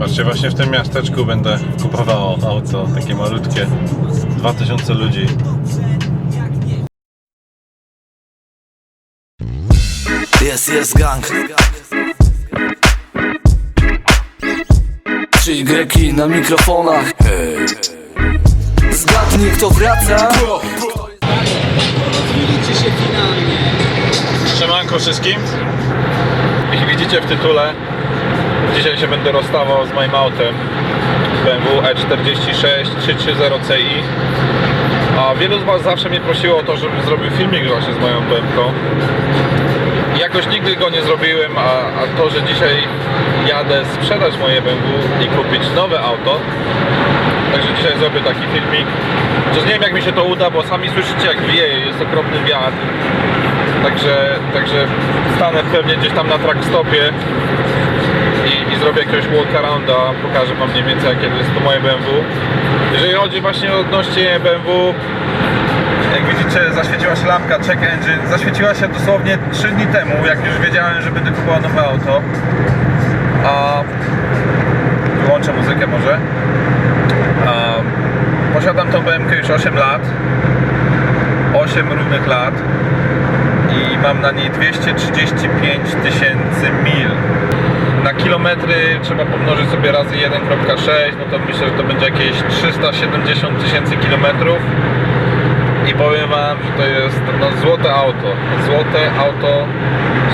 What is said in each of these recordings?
Patrzcie, właśnie w tym miasteczku będę kupował auto, takie malutkie. 2000 ludzi. Jest, jest gang Trzy Y na mikrofonach Zgadnij kto wraca Siemanko wszystkim. Jak widzicie w tytule, dzisiaj się będę rozstawał z moim autem BMW E46 330 Ci. A wielu z Was zawsze mnie prosiło o to, żebym zrobił filmik właśnie z moją BMW. Jakoś nigdy go nie zrobiłem, a, a to, że dzisiaj jadę sprzedać moje BMW i kupić nowe auto, Także dzisiaj zrobię taki filmik. Chociaż nie wiem jak mi się to uda, bo sami słyszycie jak wieje, jest okropny wiatr. Także, także stanę pewnie gdzieś tam na trackstopie zrobię jakiegoś walkarounda, pokażę wam mniej więcej jakie jest to moje BMW. Jeżeli chodzi właśnie odnośnie BMW, jak widzicie zaświeciła się lampka check engine, zaświeciła się dosłownie 3 dni temu, jak już wiedziałem, że będę kupował nowe auto. A wyłączę muzykę może. A, posiadam tą BMK już 8 lat. 8 równych lat i mam na niej 235 tysięcy mil. Na kilometry trzeba pomnożyć sobie razy 1.6, no to myślę, że to będzie jakieś 370 tysięcy kilometrów. I powiem Wam, że to jest no, złote auto. Złote auto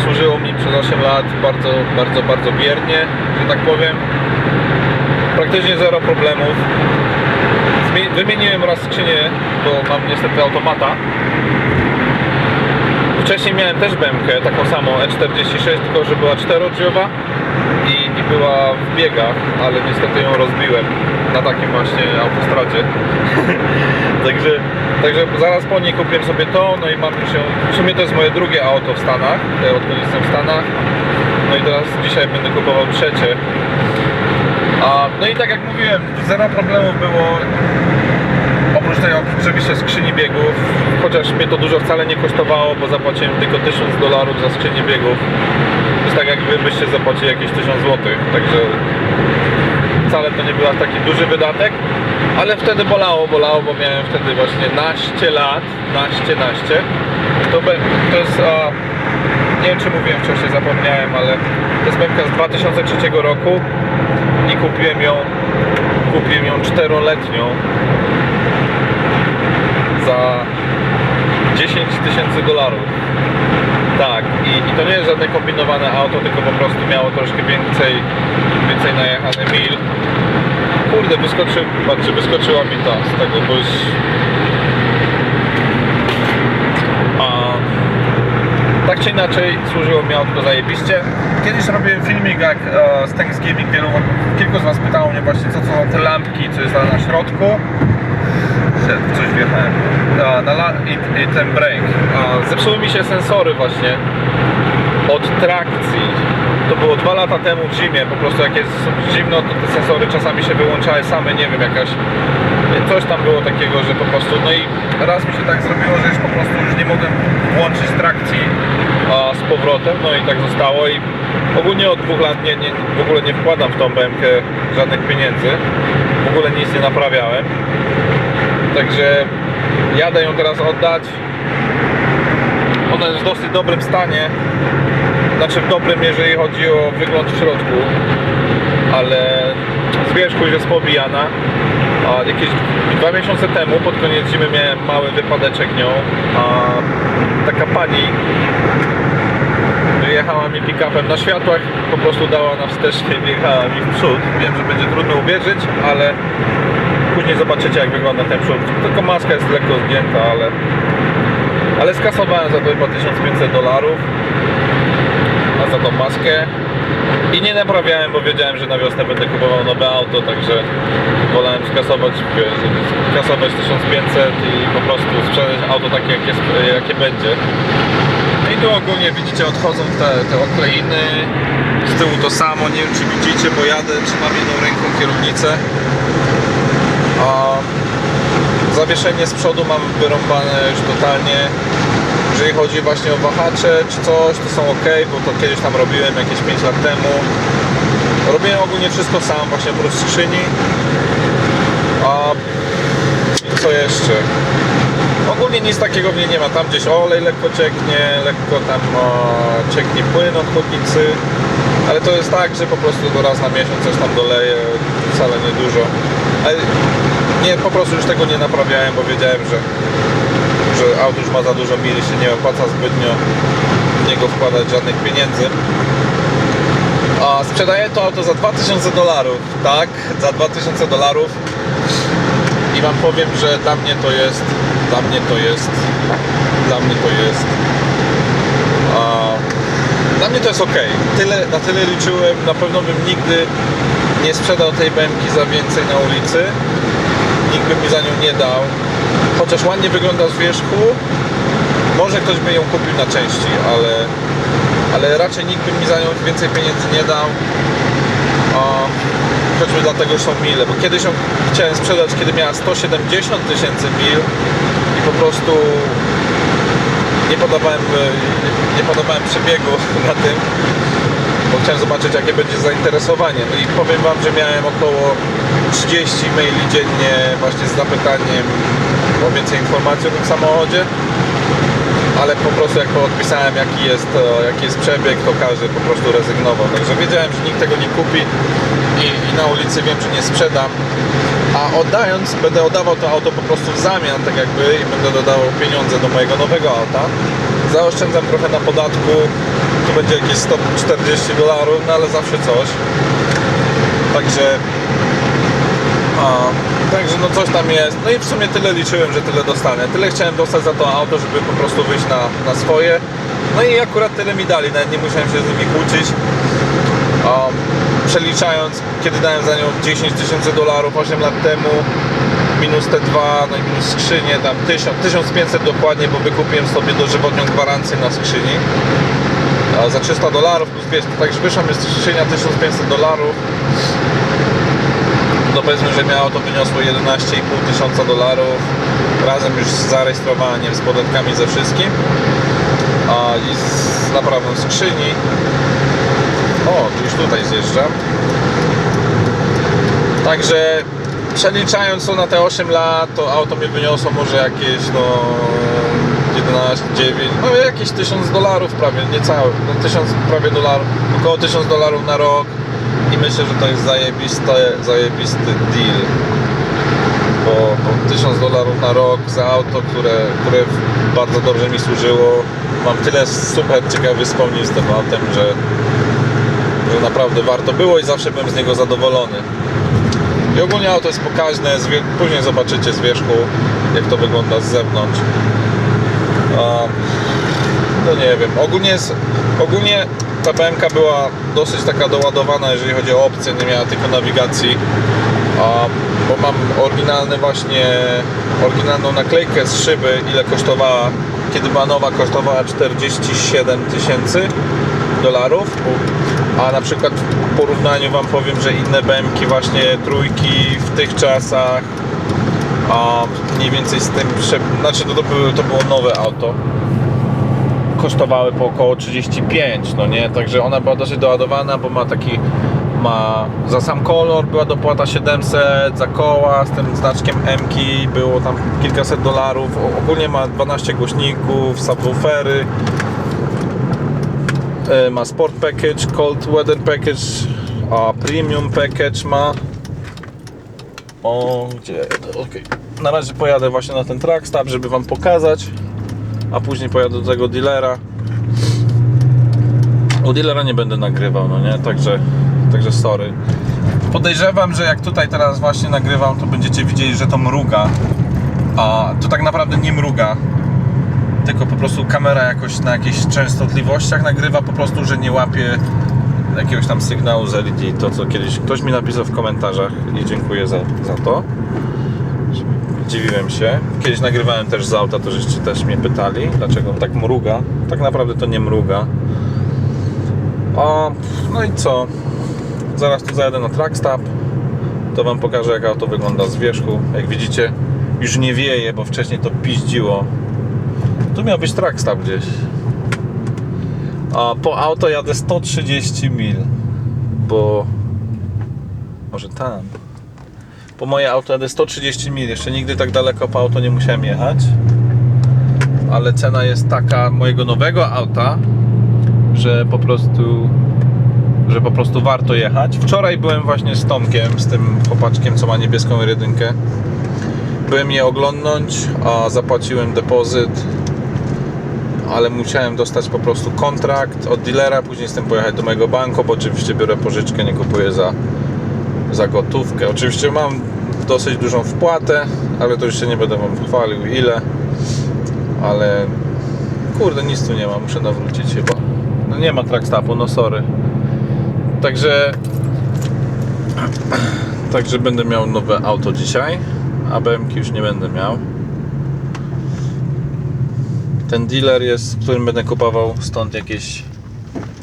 służyło mi przez 8 lat bardzo, bardzo, bardzo wiernie, że tak powiem. Praktycznie zero problemów. Wymieniłem raz skrzynię, bo mam niestety automata. Wcześniej miałem też BMK, taką samą E46, tylko że była czterodrzwiowa była w biegach, ale niestety ją rozbiłem na takim właśnie autostradzie. także, także zaraz po niej kupiłem sobie to, no i mam już ją, w sumie to jest moje drugie auto w Stanach, e, odkąd jestem w Stanach. No i teraz dzisiaj będę kupował trzecie. A, no i tak jak mówiłem, zero problemów było Tej oczywiście skrzyni biegów, chociaż mnie to dużo wcale nie kosztowało, bo zapłaciłem tylko 1000 dolarów za skrzynię biegów. To jest tak jak wy byście zapłacili jakieś 1000 złotych, także wcale to nie był aż taki duży wydatek, ale wtedy bolało, bolało, bo miałem wtedy właśnie naście lat, naście, naście. To, to jest, a, nie wiem czy mówiłem wcześniej, zapomniałem, ale to jest bębka z 2003 roku i kupiłem ją, kupiłem ją czteroletnią za 10 tysięcy dolarów. Tak, i, i to nie jest żadne kombinowane auto, tylko po prostu miało troszkę więcej, więcej najechane mil. Kurde, wyskoczył, patrzcie, wyskoczyła mi ta z tego, bo już... A, tak czy inaczej służyło mi autko zajebiście. Kiedyś robiłem filmik jak e, z Thanksgiving, wielu, kilku z Was pytało mnie właśnie co to są te lampki, co jest na środku. W coś wjechałem. A, na la- i, I ten break. A, zepsuły mi się sensory właśnie od trakcji. To było dwa lata temu w zimie, po prostu jak jest zimno, to te sensory czasami się wyłączały same, nie wiem, jakaś coś tam było takiego, że po prostu, no i raz mi się tak zrobiło, że już po prostu już nie mogłem włączyć trakcji a, z powrotem, no i tak zostało i ogólnie od dwóch lat nie, nie, w ogóle nie wkładam w tą BMK żadnych pieniędzy, w ogóle nic nie naprawiałem, także jadę ją teraz oddać, ona jest w dosyć dobrym stanie, znaczy w dobrym, jeżeli chodzi o wygląd w środku, ale z wierzchu już jest pobijana. A jakieś dwa miesiące temu, pod koniec zimy, miałem mały wypadeczek nią. A taka pani wyjechała mi pick-upem na światłach, po prostu dała na wstecznie, wjechała mi w przód. Wiem, że będzie trudno uwierzyć, ale później zobaczycie jak wygląda ten przód. Tylko maska jest lekko zgięta, ale ale skasowałem za to chyba 1500 dolarów a za tą maskę i nie naprawiałem, bo wiedziałem, że na wiosnę będę kupował nowe auto, także wolałem skasować, skasować 1500 i po prostu sprzedać auto takie, jakie, jakie będzie. No i tu ogólnie widzicie, odchodzą te, te okleiny, z tyłu to samo, nie wiem czy widzicie, bo jadę, trzymam jedną ręką kierownicę. A zawieszenie z przodu mam wyrąbane już totalnie. Jeżeli chodzi właśnie o wahacze czy coś, to są ok, bo to kiedyś tam robiłem jakieś 5 lat temu. Robiłem ogólnie wszystko sam, właśnie oprócz skrzyni. A co jeszcze? Ogólnie nic takiego w niej nie ma. Tam gdzieś olej lekko cieknie, lekko tam o, cieknie płyn od chłodnicy. Ale to jest tak, że po prostu go raz na miesiąc coś tam doleję, wcale nie dużo. Ale nie, po prostu już tego nie naprawiałem, bo wiedziałem, że, że auto już ma za dużo mil się nie opłaca zbytnio w niego wkładać żadnych pieniędzy. A sprzedaję to auto za 2000 dolarów, tak, za 2000 dolarów i wam powiem, że dla mnie to jest, dla mnie to jest, dla mnie to jest, a, dla mnie to jest ok. Tyle, na tyle liczyłem, na pewno bym nigdy nie sprzedał tej BMK za więcej na ulicy, nikt by mi za nią nie dał, chociaż ładnie wygląda z wierzchu, może ktoś by ją kupił na części, ale, ale raczej nikt by mi za nią więcej pieniędzy nie dał. O, choćby dlatego, są mile, bo kiedyś ją chciałem sprzedać, kiedy miała 170 tysięcy mil i po prostu nie podobałem, e, nie podobałem przebiegu na tym, bo chciałem zobaczyć, jakie będzie zainteresowanie. No i powiem Wam, że miałem około 30 maili dziennie właśnie z zapytaniem o więcej informacji o tym samochodzie ale po prostu jak odpisałem jaki jest, e, jaki jest przebieg, to każdy po prostu rezygnował. Także wiedziałem, że nikt tego nie kupi i, i na ulicy wiem, że nie sprzedam. A oddając, będę oddawał to auto po prostu w zamian, tak jakby, i będę dodawał pieniądze do mojego nowego auta. Zaoszczędzam trochę na podatku, tu będzie jakieś 140 dolarów, no ale zawsze coś. Także a, także no coś tam jest. No i w sumie tyle liczyłem, że tyle dostanę. Tyle chciałem dostać za to auto, żeby po prostu wyjść na, na swoje. No i akurat tyle mi dali, nawet nie musiałem się z nimi kłócić. A, przeliczając, kiedy dałem za nią 10 tysięcy dolarów 8 lat temu, minus te dwa, no i minus skrzynię, tam 1000, 1500 dokładnie, bo wykupiłem sobie dożywotnią gwarancję na skrzyni. A za 300 dolarów plus 200, także wyszła mi skrzynia 1500 dolarów. No powiedzmy, że miało to wyniosło 11,5 tysiąca dolarów. Razem już z zarejestrowaniem, z podatkami, ze wszystkim. A, i z naprawą skrzyni. O, już tutaj zjeżdżam. Także przeliczając to na te 8 lat to auto mi wyniosło może jakieś no 11, 9, no jakieś 1000 dolarów prawie, niecałe, no 1000 prawie dolarów, około 1000 dolarów na rok i myślę, że to jest zajebisty, zajebisty deal. Bo, bo 1000 dolarów na rok za auto, które, które bardzo dobrze mi służyło. Mam tyle super ciekawych wspomnień z tym autem, że, że naprawdę warto było i zawsze byłem z niego zadowolony. I ogólnie auto jest pokaźne, później zobaczycie z wierzchu, jak to wygląda z zewnątrz. No nie wiem, ogólnie jest, ogólnie ta BMK była dosyć taka doładowana, jeżeli chodzi o opcje, nie miała tylko nawigacji, bo mam oryginalny właśnie, oryginalną naklejkę z szyby, ile kosztowała, kiedy była nowa, kosztowała 47 tysięcy dolarów, a na przykład w porównaniu Wam powiem, że inne BMki właśnie trójki w tych czasach, a mniej więcej z tym, znaczy to, to, było, to było nowe auto, kosztowały po około 35, no nie? Także ona była dosyć doładowana, bo ma taki ma za sam kolor była dopłata 700, za koła z tym znaczkiem M było tam kilkaset dolarów. Ogólnie ma 12 głośników, subwoofery. E, Ma Sport Package, Cold Weather Package, a Premium Package ma. O, gdzie? Okej. Na razie pojadę właśnie na ten trackstop, żeby Wam pokazać a później pojadę do tego dealera. U dealera nie będę nagrywał, no nie? Także, także sorry. Podejrzewam, że jak tutaj teraz właśnie nagrywam, to będziecie widzieli, że to mruga. A to tak naprawdę nie mruga. Tylko po prostu kamera jakoś na jakichś częstotliwościach nagrywa po prostu, że nie łapie jakiegoś tam sygnału z LED. To co kiedyś ktoś mi napisał w komentarzach i dziękuję za, za to. Dziwiłem się. Kiedyś nagrywałem też z auta, to żeście też mnie pytali, dlaczego tak mruga. Tak naprawdę to nie mruga. O, no i co? Zaraz tu zajadę na trackstop. To wam pokażę jak auto wygląda z wierzchu. Jak widzicie, już nie wieje, bo wcześniej to piździło. Tu miał być trackstop gdzieś. A po auto jadę 130 mil, bo Może tam. Po moje auto jadę 130 mil. Jeszcze nigdy tak daleko po auto nie musiałem jechać. Ale cena jest taka mojego nowego auta, że po prostu że po prostu warto jechać. Wczoraj byłem właśnie z Tomkiem, z tym chłopaczkiem, co ma niebieską jedynkę. Byłem je oglądnąć, a zapłaciłem depozyt, ale musiałem dostać po prostu kontrakt od dealera, później z tym pojechać do mojego banku, bo oczywiście biorę pożyczkę, nie kupuję za, za gotówkę. Oczywiście mam dosyć dużą wpłatę, ale to już się nie będę Wam chwalił ile, ale kurde, nic tu nie ma, muszę nawrócić chyba. No nie ma trackstapu, no sorry. Także Także będę miał nowe auto dzisiaj, a BMK już nie będę miał. Ten dealer jest, w którym będę kupował stąd jakieś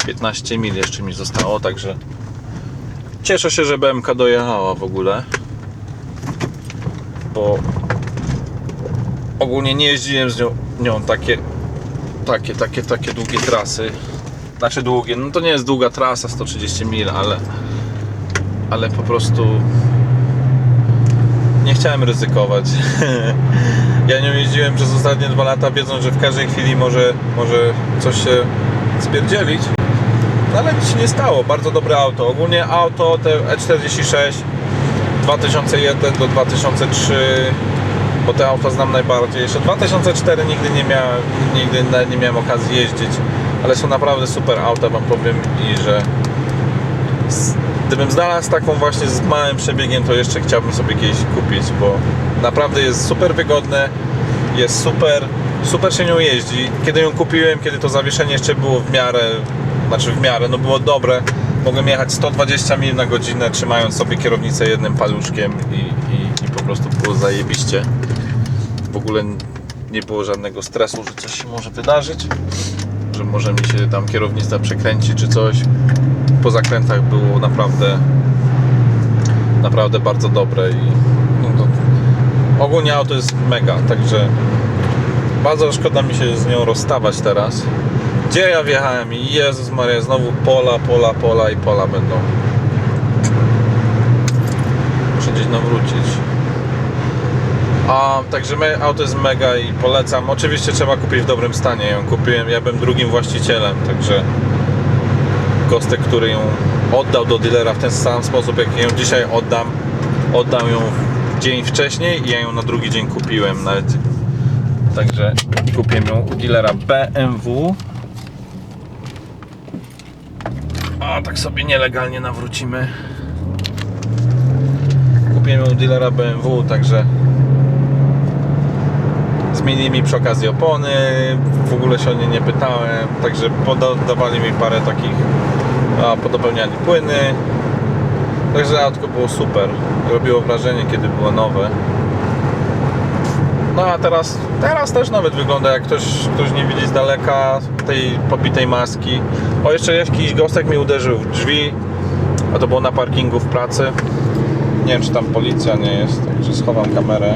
15 mil jeszcze mi zostało, także cieszę się, że BMK dojechała w ogóle. Bo ogólnie nie jeździłem z nią, nią takie takie, takie, takie długie trasy. Znaczy długie, no to nie jest długa trasa, 130 mil, ale ale po prostu nie chciałem ryzykować. ja nią jeździłem przez ostatnie dwa lata, wiedząc, że w każdej chwili może, może coś się spierdzielić. No ale nic się nie stało. Bardzo dobre auto. Ogólnie auto te E46 2001 do 2003 bo te auta znam najbardziej. Jeszcze 2004 nigdy nie miałem, nigdy nie miałem okazji jeździć, ale są naprawdę super auta, wam powiem i że gdybym znalazł taką właśnie z małym przebiegiem, to jeszcze chciałbym sobie kiedyś kupić, bo naprawdę jest super wygodne, jest super, super się nią jeździ. Kiedy ją kupiłem, kiedy to zawieszenie jeszcze było w miarę, znaczy w miarę, no było dobre, mogłem jechać 120 mil na godzinę, trzymając sobie kierownicę jednym paluszkiem i, i, i po prostu było zajebiście. W ogóle nie było żadnego stresu, że coś się może wydarzyć, że może mi się tam kierownica przekręci czy coś. Po zakrętach było naprawdę naprawdę bardzo dobre i no to, ogólnie auto jest mega, także bardzo szkoda mi się z nią rozstawać teraz. Gdzie ja wjechałem i Jezus Maria, znowu pola, pola, pola i pola będą. Muszę gdzieś nawrócić. A, także me, auto jest mega i polecam. Oczywiście trzeba kupić w dobrym stanie. Ją kupiłem, ja byłem drugim właścicielem, także Kostek, który ją oddał do dealera w ten sam sposób, jak ją dzisiaj oddam, oddał ją dzień wcześniej i ja ją na drugi dzień kupiłem nawet. Także kupiłem ją u dealera BMW. A tak sobie nielegalnie nawrócimy. Kupiłem ją u dealera BMW, także zmienili mi przy okazji opony, w ogóle się o nie nie pytałem, także podawali mi parę takich a, podopełniali płyny. Także autko było super. Robiło wrażenie, kiedy było nowe. No a teraz, teraz też nawet wygląda jak ktoś, ktoś nie widzi z daleka tej popitej maski. O, jeszcze jakiś gostek mi uderzył w drzwi, a to było na parkingu w pracy. Nie wiem, czy tam policja nie jest, także schowam kamerę.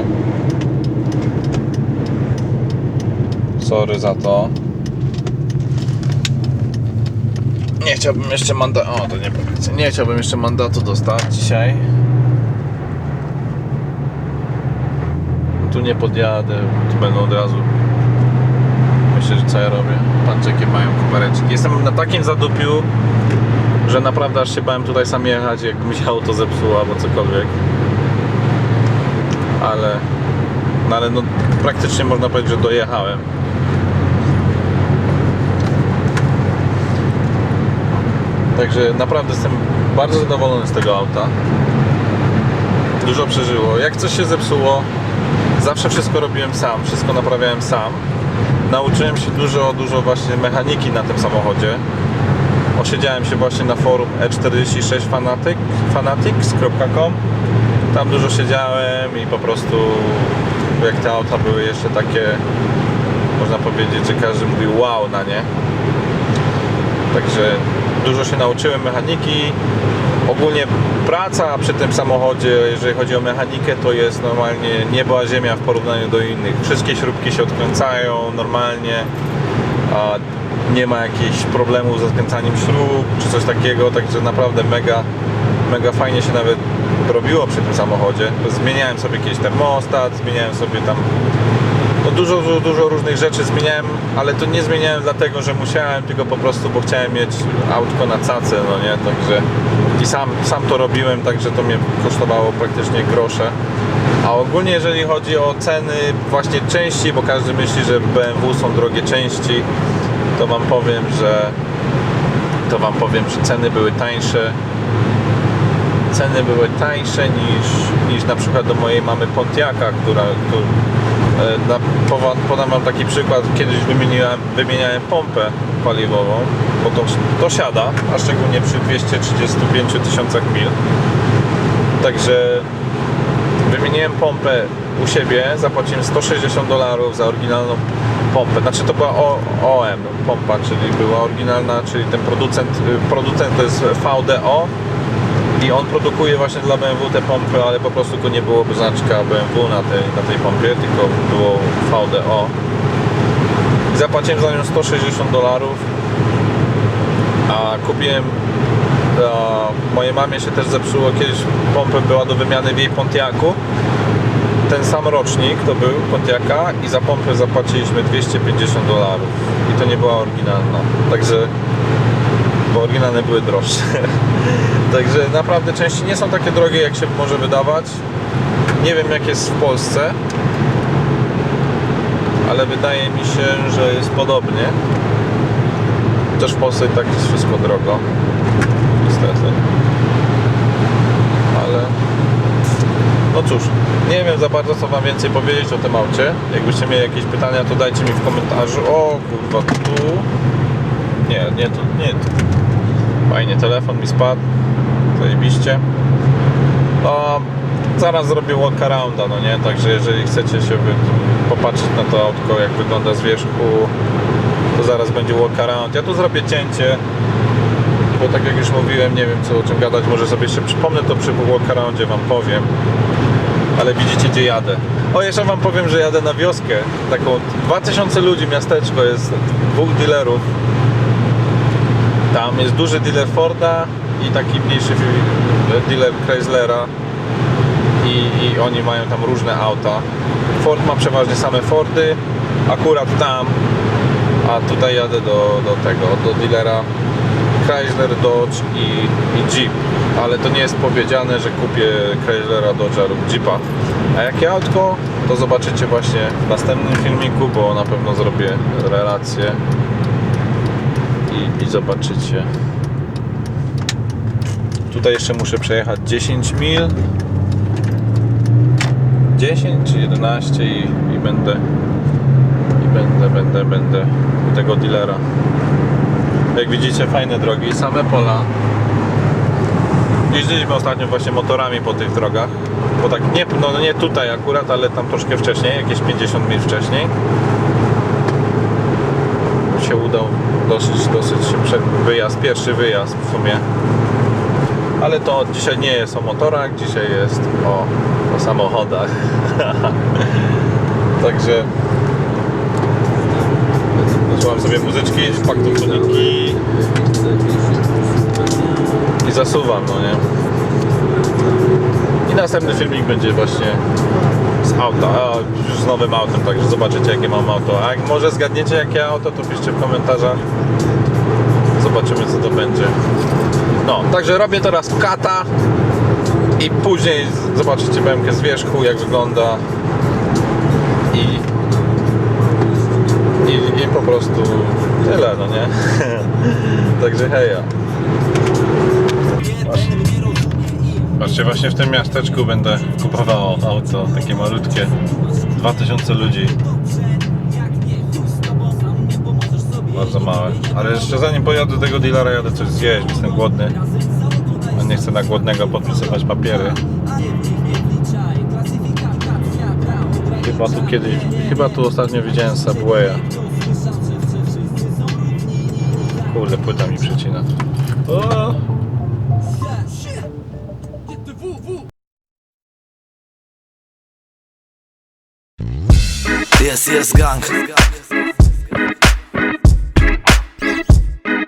Sorry za to. Nie chciałbym jeszcze mandatu. O, to nie policja. Nie chciałbym jeszcze mandatu dostać dzisiaj. Tu nie podjadę, tu będą od razu. Myślę, że co ja robię. Jakie mają kubereczki. Jestem na takim zadupiu, że naprawdę aż się bałem tutaj sam jechać, jakby mi się auto zepsuło albo cokolwiek. Ale, no ale no, praktycznie można powiedzieć, że dojechałem. Także naprawdę jestem bardzo zadowolony z tego auta. Dużo przeżyło. Jak coś się zepsuło, zawsze wszystko robiłem sam, wszystko naprawiałem sam. Nauczyłem się dużo, dużo właśnie mechaniki na tym samochodzie. Osiedziałem się właśnie na forum E E46 Fanatic, fanatics.com. Tam dużo siedziałem i po prostu jak te auta były jeszcze takie, można powiedzieć, że każdy mówił wow na nie. Także dużo się nauczyłem mechaniki. Ogólnie praca przy tym samochodzie, jeżeli chodzi o mechanikę, to jest normalnie niebo a ziemia w porównaniu do innych. Wszystkie śrubki się odkręcają normalnie, a nie ma jakichś problemów ze skręcaniem śrub czy coś takiego, także naprawdę mega, mega fajnie się nawet robiło przy tym samochodzie. Zmieniałem sobie jakiś termostat, zmieniałem sobie tam no dużo, dużo, różnych rzeczy zmieniałem, ale to nie zmieniałem dlatego, że musiałem, tylko po prostu, bo chciałem mieć autko na cace, no nie, także i sam, sam to robiłem, także to mnie kosztowało praktycznie grosze. A ogólnie jeżeli chodzi o ceny właśnie części, bo każdy myśli, że BMW są drogie części, to wam powiem, że to wam powiem, że ceny były tańsze ceny były tańsze niż, niż na przykład do mojej mamy Pontiaka, która, któ- powa- podam wam taki przykład, kiedyś wymieniłem, wymieniałem pompę paliwową, bo to, to siada, a szczególnie przy 235 tysiącach mil. Także wymieniłem pompę u siebie, zapłaciłem 160 dolarów za oryginalną pompę. Znaczy to była OM pompa, czyli była oryginalna, czyli ten producent, y, producent to jest VDO i on produkuje właśnie dla BMW te pompy, ale po prostu go nie było znaczka BMW na tej, na tej pompie, tylko było VDO. I zapłaciłem za nią 160 dolarów, a kupiłem a mojej mamie się też zepsuło kiedyś pompę była do wymiany w jej Pontiaku. Ten sam rocznik to był Pontiaka i za pompę zapłaciliśmy 250 dolarów. I to nie była oryginalna. Także bo oryginalne były droższe. Także naprawdę części nie są takie drogie jak się może wydawać. Nie wiem jak jest w Polsce ale wydaje mi się, że jest podobnie. Też w Polsce i tak jest wszystko drogo niestety. Ale no cóż, nie wiem za bardzo co wam więcej powiedzieć o tym aucie. Jakbyście mieli jakieś pytania to dajcie mi w komentarzu. O kurwa tu nie, nie tu, nie fajnie, telefon mi spadł. Zajebiście. No, zaraz zrobię walkarounda, no nie, także jeżeli chcecie się popatrzeć na to autko jak wygląda z wierzchu to zaraz będzie walkaround, ja tu zrobię cięcie bo tak jak już mówiłem, nie wiem co o czym gadać, może sobie jeszcze przypomnę to przy walkaroundzie wam powiem. Ale widzicie gdzie jadę. O jeszcze wam powiem, że jadę na wioskę. Taką 2000 ludzi, miasteczko jest dwóch dealerów tam jest duży dealer Forda i taki mniejszy dealer Chryslera. I, i oni mają tam różne auta. Ford ma przeważnie same Fordy akurat tam. A tutaj jadę do, do tego, do dealera Chrysler, Dodge i, i Jeep. Ale to nie jest powiedziane, że kupię Chryslera, Dodge'a lub Jeepa. A jakie autko, to zobaczycie właśnie w następnym filmiku, bo na pewno zrobię relację zobaczycie. Tutaj jeszcze muszę przejechać 10 mil. 10 czy 11 i, i będę i będę, będę, będę u tego dealera. Jak widzicie fajne drogi, same pola. Jeździliśmy ostatnio właśnie motorami po tych drogach. Bo tak nie, no nie tutaj akurat, ale tam troszkę wcześniej, jakieś 50 mil wcześniej się udał dosyć, dosyć wyjazd, pierwszy wyjazd w sumie. Ale to dzisiaj nie jest o motorach, dzisiaj jest o, o samochodach. Także Słucham sobie muzyczki, faktofoniki i zasuwam, no nie? I następny filmik będzie właśnie z auta, z nowym autem, także zobaczycie jakie mam auto. A jak może zgadniecie jakie auto, to piszcie w komentarzach. Zobaczymy co to będzie. No, także robię teraz kata i później zobaczycie BMK z wierzchu jak wygląda i i, i po prostu tyle, no nie? Także heja. Patrzcie, właśnie w tym miasteczku będę kupował auto, takie malutkie, 2000 ludzi. Bardzo małe. Ale jeszcze zanim pojadę do tego dealera, jadę coś zjeść, jestem głodny. A nie chcę na głodnego podpisywać papiery. Chyba tu kiedyś, chyba tu ostatnio widziałem Subwaya. Kurde, płyta mi przecina. O! Jest, jest gang.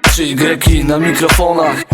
Trzy Y na mikrofonach